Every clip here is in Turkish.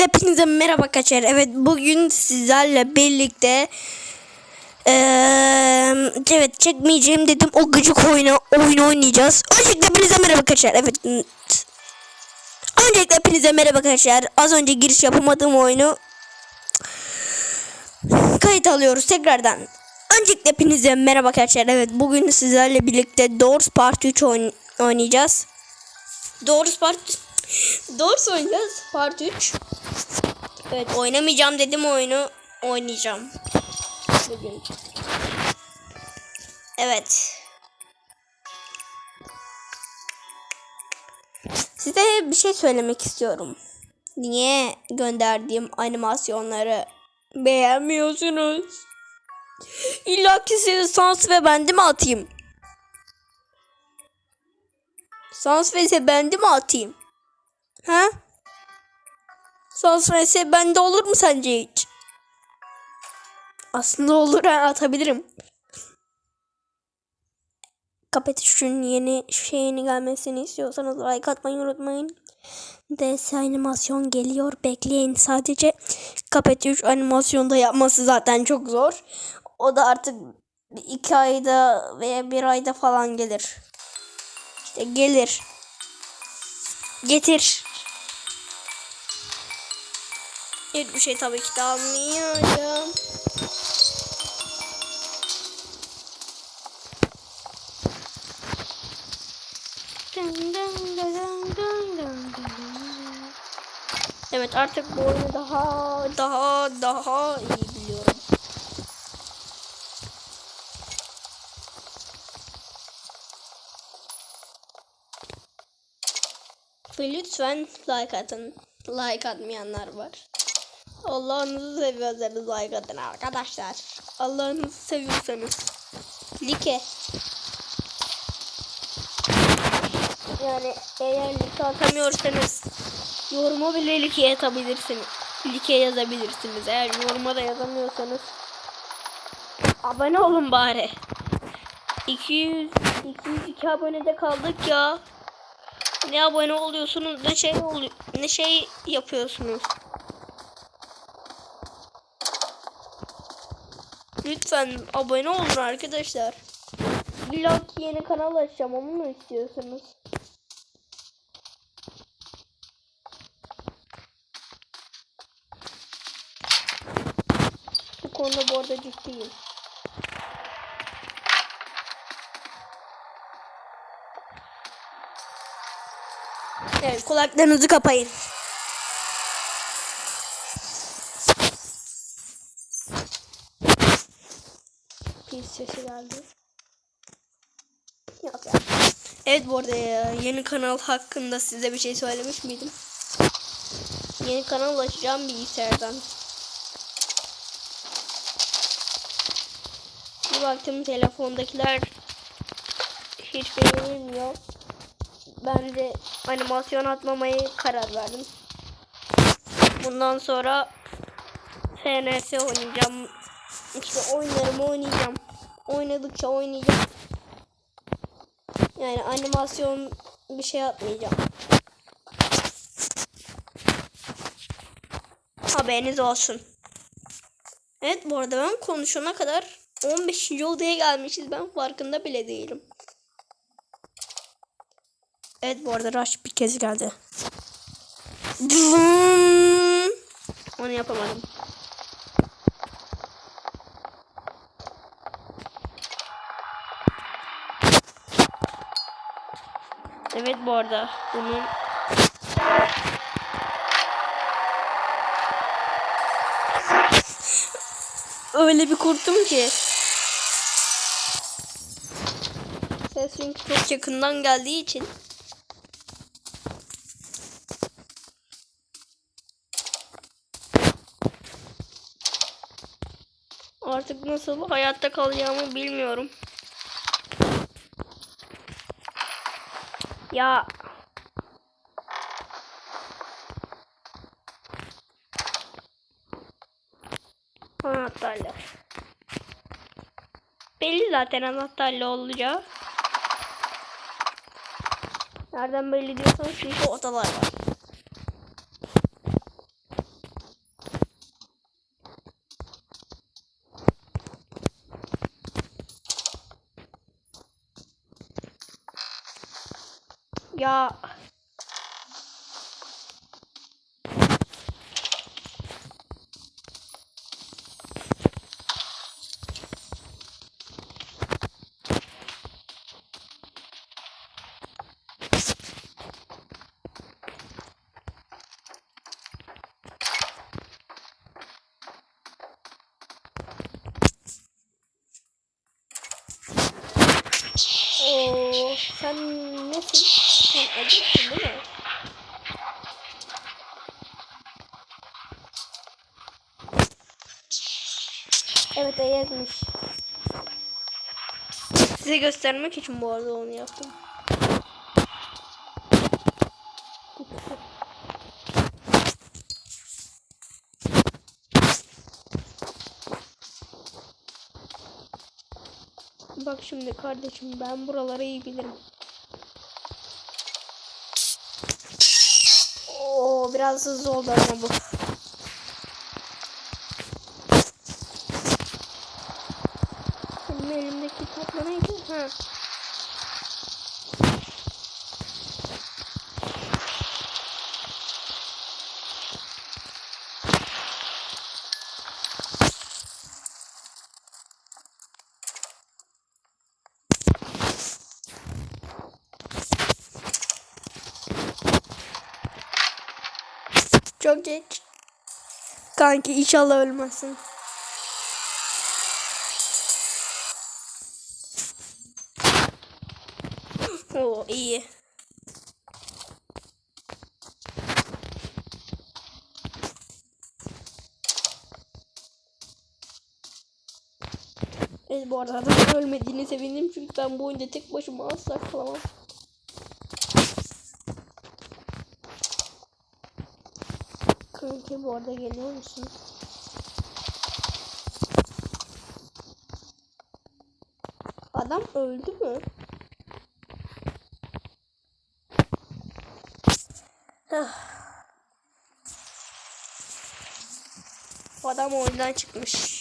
Öncelikle hepinize merhaba kaçar. Evet bugün sizlerle birlikte eee, evet çekmeyeceğim dedim o gıcık oyunu oyun oynayacağız. Öncelikle hepinize merhaba kaçar. Evet. Öncelikle hepinize merhaba kaçar. Az önce giriş yapamadığım oyunu kayıt alıyoruz tekrardan. Öncelikle hepinize merhaba arkadaşlar. Evet bugün sizlerle birlikte Doors Part 3 oyn- oynayacağız. Doors Part Doors oynayacağız. Part 3. Evet oynamayacağım dedim oyunu oynayacağım. Bugün. Evet. Size bir şey söylemek istiyorum. Niye gönderdiğim animasyonları beğenmiyorsunuz? İlla ki size Sans ve bendi mi atayım? Sans ve bendi mi atayım? Ha? Sans ise bende olur mu sence hiç? Aslında olur ha atabilirim. Kapet şunun yeni şeyini gelmesini istiyorsanız like atmayı unutmayın. DS animasyon geliyor. Bekleyin. Sadece Kapet 3 animasyonda yapması zaten çok zor. O da artık iki ayda veya bir ayda falan gelir. İşte gelir. Getir. Hiçbir şey tabii ki de almayacağım. Evet artık bu oyunu daha daha daha iyi biliyorum. Ve lütfen like atın. Like atmayanlar var. Allah'ınızı seviyorsanız like atın arkadaşlar. Allah'ınızı seviyorsanız. Like. Yani eğer like atamıyorsanız yoruma bile like atabilirsiniz. Like yazabilirsiniz. Eğer yoruma da yazamıyorsanız abone olun bari. 200 202 abonede kaldık ya. Ne abone oluyorsunuz ne şey oluyor ne şey yapıyorsunuz. Lütfen abone olun arkadaşlar. İlla ki yeni kanal açacağım onu mu istiyorsunuz? Bu konuda bu arada ciddiyim. Evet kulaklarınızı kapayın. Sesi geldi. Yok ya. Evet bu arada ya, yeni kanal hakkında size bir şey söylemiş miydim? Yeni kanal açacağım bilgisayardan. Bir baktım telefondakiler hiç beğenilmiyor. Ben de animasyon atmamaya karar verdim. Bundan sonra FNS oynayacağım. İşte oyunlarımı oynayacağım. Oynadıkça oynayacağım. Yani animasyon bir şey atmayacağım. Haberiniz olsun. Evet bu arada ben konuşana kadar 15. odaya gelmişiz. Ben farkında bile değilim. Evet bu arada Rush bir kez geldi. Onu yapamadım. Evet bu arada bunun öyle bir kurtum ki ses çok yakından geldiği için Artık nasıl hayatta kalacağımı bilmiyorum. Ya anahtarlar. Belli zaten anahtarlı olacağı. Nereden belli diyorsanız çünkü odalar var.。Oh, fun, nothing. Sen acıksın değil mi? Evet Ayaz'mış. Size göstermek için bu arada onu yaptım. Bak şimdi kardeşim ben buraları iyi bilirim. Oo biraz hızlı oldu ama bu. Benim elimdeki tatlı neydi? Ha. Çok geç. Kanki inşallah ölmezsin. Oo iyi. Evet bu arada ben ölmediğine sevindim çünkü ben bu oyunda tek başıma asla kalamam. Kanki bu arada geliyor musun? Adam öldü mü? Adam oyundan çıkmış.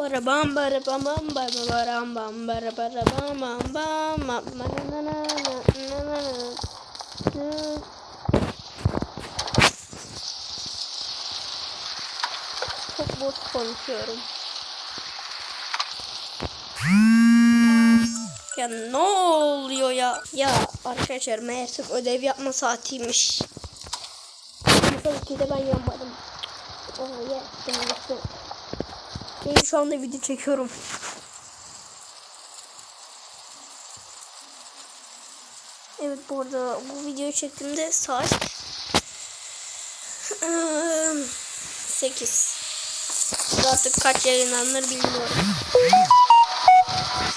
Barabam barabam bam barabaram bam barabarabam bam bam bam na na na na na na. Çok boş konuşuyorum. Ya ne oluyor ya? Ya arkadaşlar meğersem ödev yapma saatiymiş. Mesela ki de ben yapmadım. Oh yeah. Ben şu anda video çekiyorum. Evet bu arada bu videoyu çektiğimde saat 8. Artık kaç yayınlanır bilmiyorum.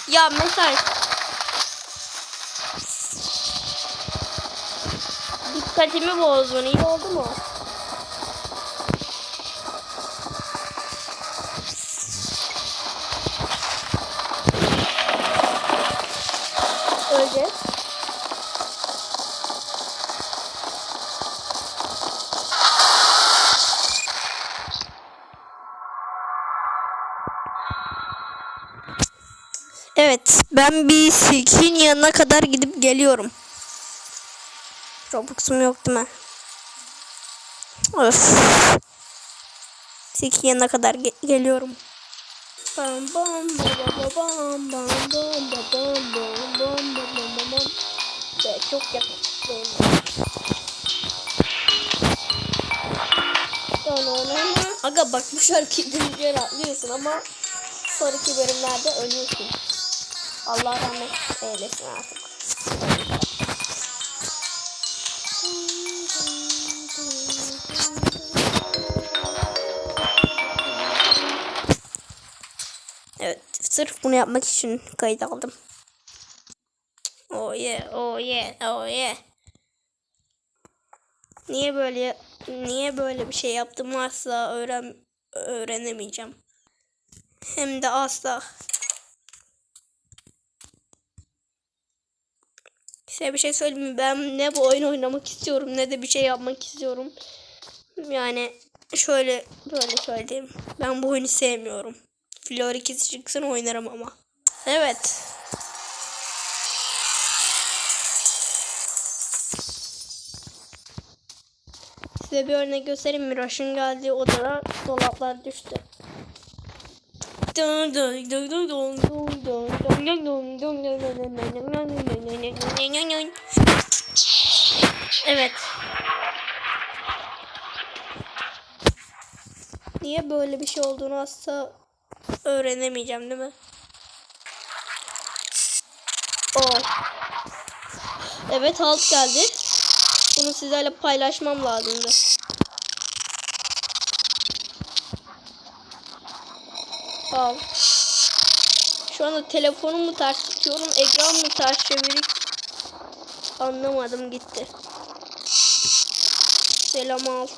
Ya mesaj. Dikkatimi bozdun. İyi oldu mu? Ben bir silkin yanına kadar gidip geliyorum. Robux'um yok değil mi? Öf. Silkin yanına kadar ge- geliyorum. Bam bam bam bam bam bam bam bam bam bam bam bam Ve çok yakın. Aga bak bu şarkıyı dinleyince rahatlıyorsun ama sonraki bölümlerde ölüyorsun. Allah rahmet eylesin artık. Evet, sırf bunu yapmak için kayıt aldım. Oh yeah, oh yeah, oh yeah. Niye böyle niye böyle bir şey yaptım asla öğren öğrenemeyeceğim. Hem de asla. Size bir şey söyleyeyim mi? Ben ne bu oyun oynamak istiyorum ne de bir şey yapmak istiyorum. Yani şöyle böyle söyleyeyim. Ben bu oyunu sevmiyorum. Flor ikisi çıksın oynarım ama. Evet. Size bir örnek göstereyim. Miraş'ın geldiği odada dolaplar düştü. Evet. Niye böyle bir şey olduğunu asla öğrenemeyeceğim değil mi? Oh. Evet halt geldi. Bunu sizlerle paylaşmam lazımdı. Al. Şu anda telefonumu ters tutuyorum. Ekran mı ters çevirik? Anlamadım gitti. Selam alt.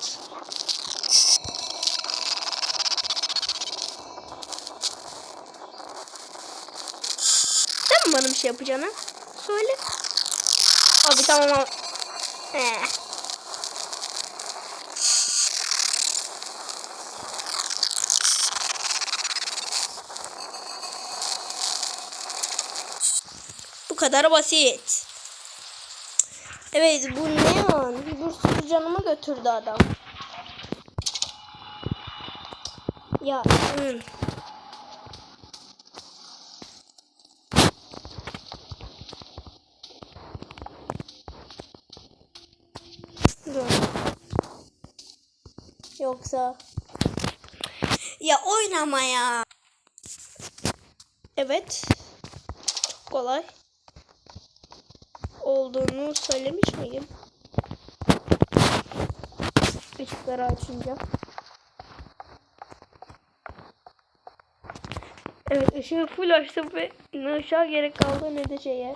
Sen mi bana bir şey yapacaksın ha? Söyle. Abi tamam abi. Kadar basit. Evet bu ne an? Bir sürü canımı götürdü adam. Ya. Dur. Yoksa ya oynama ya. Evet. Çok kolay. Olduğunu söylemiş miyim? Işıkları açınca. Evet ışığı full açtım ve ne ışığa gerek kaldı ne de şeye.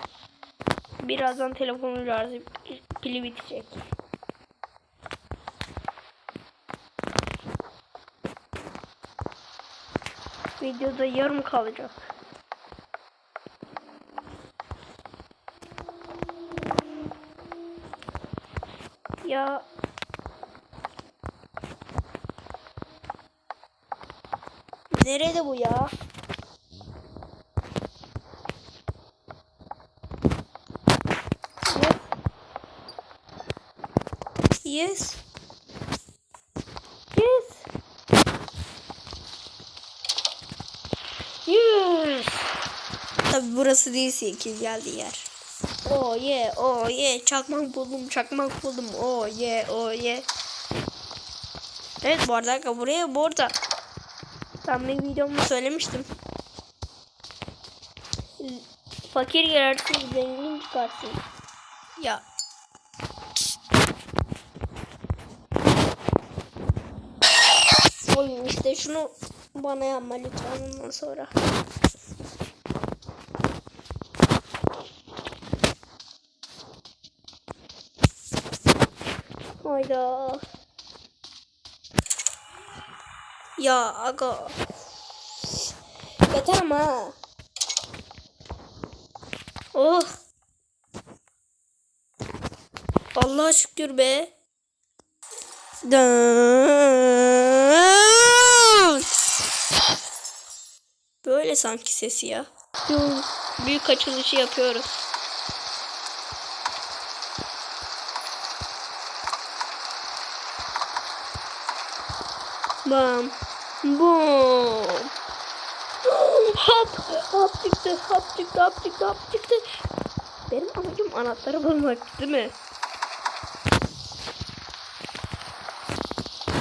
Birazdan telefonun şarjı pili bitecek. Videoda yarım kalacak. Ya Nerede bu ya? Yes. Yes. Yes. Tabi burası değil sekiz geldi yer. Oh yeah, oh yeah. Çakmak buldum, çakmak buldum. Oh yeah, oh yeah. Evet bu arada buraya bu arada tam bir videomda söylemiştim. Fakir girersin, zengin çıkarsın. Ya. Oyun işte şunu bana yapma lütfen ondan sonra. Hayda. Ya aga. Yeter ama. Oh. Allah şükür be. Dön. Böyle sanki sesi ya. Büyük açılışı yapıyoruz. Bam. Bom. Hop. Hop çıktı. Hop çıktı. Hop çıktı. Hop çıktı. Benim amacım anahtarı bulmak değil mi?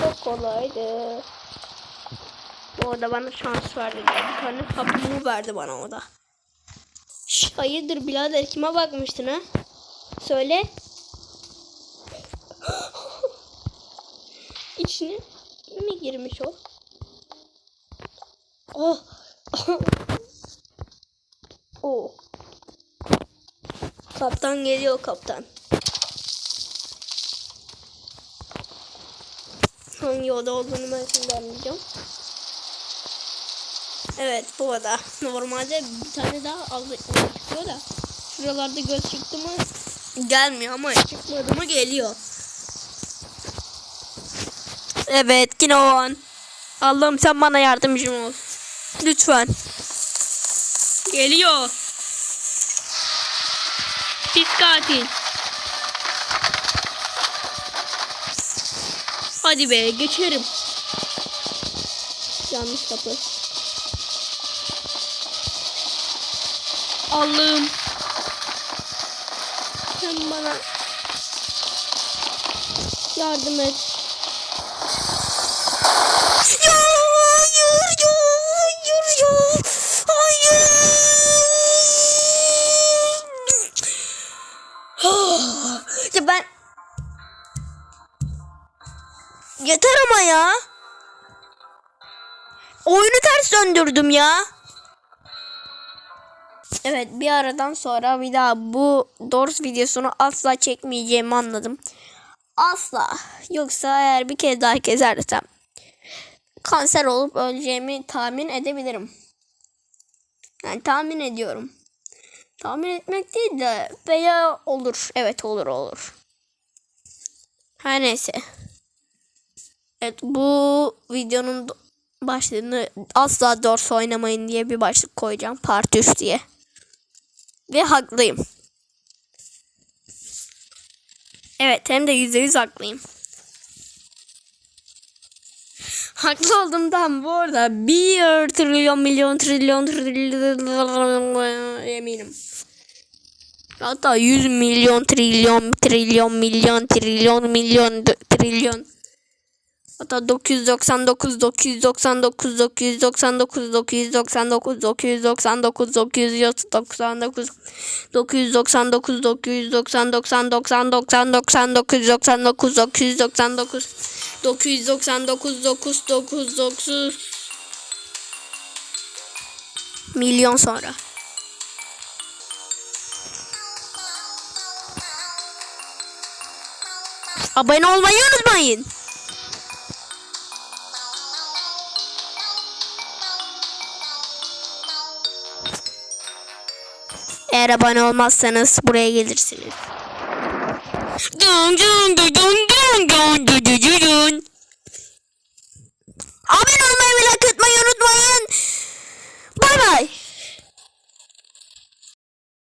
Çok kolaydı. Bu arada bana şans verdi. Bir tane hapımı verdi bana o da. Şş, hayırdır birader kime bakmıştın ha? Söyle. İçine mi girmiş o? Oh. oh. Kaptan geliyor kaptan. Hangi oda olduğunu ben şimdi anlayacağım. Evet bu oda. Normalde bir tane daha aldık çıkıyor da. Şuralarda göz çıktı mı gelmiyor ama çıkmadı mı geliyor. Evet yine. Allah'ım sen bana yardımcım ol. Lütfen. Geliyor. Pis katil. Hadi be geçerim. Yanlış kapı. Allah'ım. Sen bana yardım et. Yeter ama ya. Oyunu ters döndürdüm ya. Evet bir aradan sonra bir daha bu Doors videosunu asla çekmeyeceğimi anladım. Asla. Yoksa eğer bir kez daha kesersem kanser olup öleceğimi tahmin edebilirim. Yani tahmin ediyorum. Tahmin etmek değil de veya olur. Evet olur olur. Her neyse. Evet bu videonun başlığını asla Doors oynamayın diye bir başlık koyacağım. Part 3 diye. Ve haklıyım. Evet hem de yüzde yüz haklıyım. Haklı olduğumdan bu arada bir trilyon milyon trilyon trilyon eminim. Hatta 100 milyon trilyon trilyon milyon trilyon milyon d- trilyon. Hatta 999 999 999 999 999 999 999 990 90 90 90 99 99 999 999 999 milyon sonra. Abone olmayı unutmayın. Eğer abone olmazsanız buraya gelirsiniz.